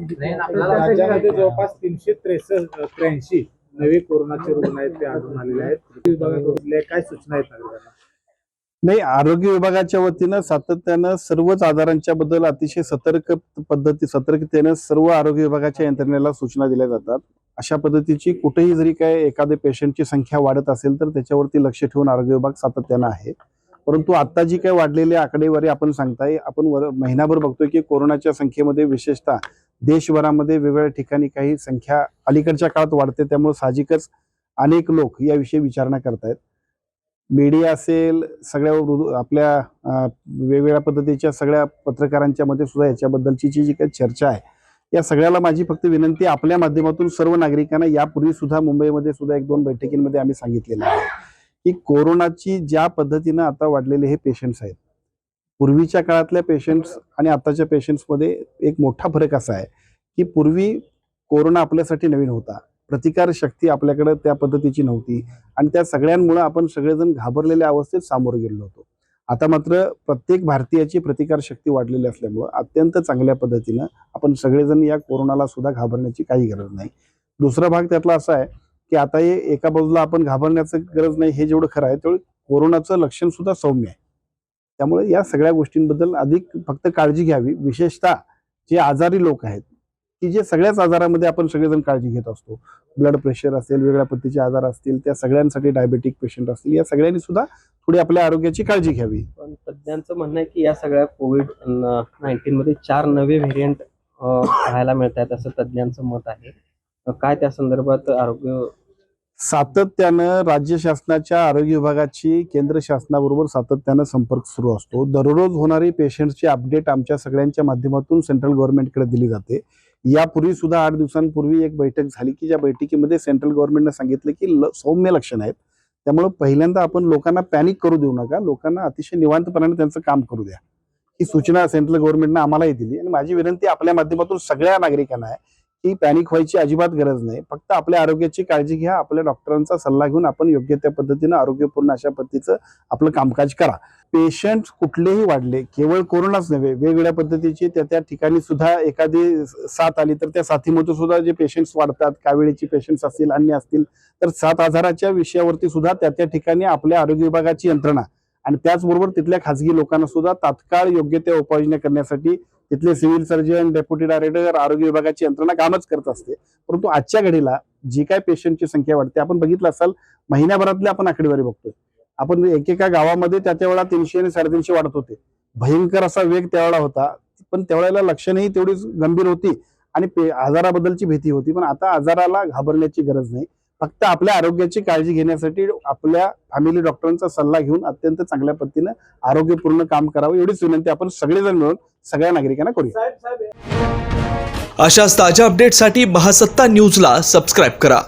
राज्यामध्ये जवळपास तीनशे त्रेसष्ट त्र्याऐंशी नवे कोरोनाचे रुग्ण आहेत ते आढळून आलेले आहेत. विभागाकडून काय सूचना आहेत नागरिकांना नाही आरोग्य विभागाच्या वतीनं सातत्यानं सर्वच आजारांच्या बद्दल अतिशय सतर्क पद्धती सतर्कतेनं सर्व आरोग्य विभागाच्या यंत्रणेला सूचना दिल्या जातात. अशा पद्धतीची कुठेही जरी काय एखाद्या पेशंटची संख्या वाढत असेल तर त्याच्यावरती लक्ष ठेवून आरोग्य विभाग सातत्यानं आहे. परंतु आता जी काय वाढलेली आकडेवारी आपण सांगताय आपण वर- महिनाभर बघतोय की कोरोनाच्या संख्येमध्ये विशेषतः देशभरामध्ये वेगवेगळ्या ठिकाणी काही संख्या अलीकडच्या काळात वाढते त्यामुळे साहजिकच अनेक लोक याविषयी विचारणा करतायत. मीडिया असेल सगळ्या वृ- आपल्या वेगवेगळ्या पद्धतीच्या सगळ्या पत्रकारांच्या मध्ये सुद्धा याच्याबद्दलची जी जी काही चर्चा आहे या सगळ्याला माझी फक्त विनंती आपल्या माध्यमातून सर्व नागरिकांना यापूर्वी सुद्धा मुंबईमध्ये सुद्धा एक दोन बैठकींमध्ये आम्ही सांगितलेलं आहे. की कोरोनाची ज्या पद्धतीनं आता वाढलेले हे पेशंट्स आहेत पूर्वीच्या काळातल्या पेशंट्स आणि आताच्या पेशंट्समध्ये एक मोठा फरक असा आहे की पूर्वी कोरोना आपल्यासाठी नवीन होता. प्रतिकार शक्ती आपल्याकडे त्या पद्धतीची नव्हती आणि त्या सगळ्यांमुळे आपण सगळेजण घाबरलेल्या अवस्थेत सामोरं गेलो होतो. आता मात्र प्रत्येक भारतीयाची प्रतिकार शक्ती वाढलेली असल्यामुळं अत्यंत चांगल्या पद्धतीनं आपण सगळेजण या कोरोनाला सुद्धा घाबरण्याची काही गरज नाही. दुसरा भाग त्यातला असा आहे की आता हे एका बाजूला आपण घाबरण्याचं गरज नाही हे जेवढं खरं आहे तेवढं कोरोनाचं लक्षण सुद्धा सौम्य आहे. त्यामुळे या सगळ्या गोष्टींबद्दल अधिक फक्त काळजी घ्यावी. विशेषतः जे आजारी लोक आहेत की जे सगळ्याच आजारामध्ये आपण सगळेजण काळजी घेत असतो. ब्लड प्रेशर असेल वेगळ्या पद्धतीचे आजार असतील त्या सगळ्यांसाठी डायबेटिक पेशंट असतील या सगळ्यांनी सुद्धा थोडी आपल्या आरोग्याची काळजी घ्यावी. पण तज्ज्ञांचं म्हणणं आहे की या सगळ्या कोविड नाईन्टीन मध्ये चार नवे व्हेरियंट पाहायला मिळत आहेत असं तज्ज्ञांचं मत आहे. काय त्या संदर्भात आरोग्य सातत्यानं राज्य शासनाच्या आरोग्य विभागाची केंद्र शासनाबरोबर सातत्यानं संपर्क सुरू असतो. दररोज होणारी पेशंटची अपडेट आमच्या सगळ्यांच्या माध्यमातून सेंट्रल गव्हर्नमेंटकडे दिली जाते. यापूर्वी सुद्धा आठ दिवसांपूर्वी एक बैठक झाली की ज्या बैठकीमध्ये सेंट्रल गव्हर्नमेंटनं सांगितलं की ल- सौम्य लक्षण आहेत. त्यामुळे पहिल्यांदा आपण लोकांना पॅनिक करू देऊ नका. लोकांना अतिशय निवांतपणाने त्यांचं काम करू द्या. ही सूचना सेंट्रल गव्हर्नमेंटनं आम्हालाही दिली आणि माझी विनंती आपल्या माध्यमातून सगळ्या नागरिकांना आहे. की पॅनिक व्हायची अजिबात गरज नाही. फक्त आपल्या आरोग्याची काळजी घ्या. आपल्या डॉक्टरांचा सल्ला घेऊन आपण योग्य त्या पद्धतीनं आरोग्यपूर्ण अशा पद्धतीचं आपलं कामकाज करा. पेशंट कुठलेही वाढले केवळ कोरोनाच नव्हे वेगवेगळ्या पद्धतीची त्या त्या ठिकाणी सुद्धा एखादी साथ आली तर त्या साथीमध्ये सुद्धा जे पेशंट्स वाढतात कावेळीची पेशंट्स असतील अन्य असतील तर सात आजाराच्या विषयावरती सुद्धा त्या त्या ठिकाणी आपल्या आरोग्य विभागाची यंत्रणा. आणि त्याचबरोबर तिथल्या खाजगी लोकांना सुद्धा तात्काळ योग्य त्या उपाययोजना करण्यासाठी तिथले सिव्हिल सर्जन डेप्युटी डायरेक्टर आरोग्य विभागाची यंत्रणा कामच करत असते. परंतु आजच्या घडीला जी काय पेशंटची संख्या वाढते आपण बघितलं असाल महिन्याभरातली आपण आकडेवारी बघतोय. आपण एकेका गावामध्ये त्या त्यावेळा तीनशे आणि साडेतीनशे वाढत होते. भयंकर असा वेग त्यावेळा होता पण त्यावेळेला लक्षणही तेवढीच गंभीर होती आणि पे- आजाराबद्दलची भीती होती. पण आता आजाराला घाबरण्याची गरज नाही. फक्त आपल्या आरोग्याची काळजी घेण्यासाठी आपल्या फॅमिली डॉक्टरांचा सल्ला घेऊन अत्यंत चांगल्या पद्धतीनं आरोग्यपूर्ण काम करावं एवढीच विनंती आपण सगळेजण मिळून सगळ्या नागरिकांना करूया. अशाच ताज्या अपडेटसाठी महासत्ता न्यूजला सबस्क्राईब करा.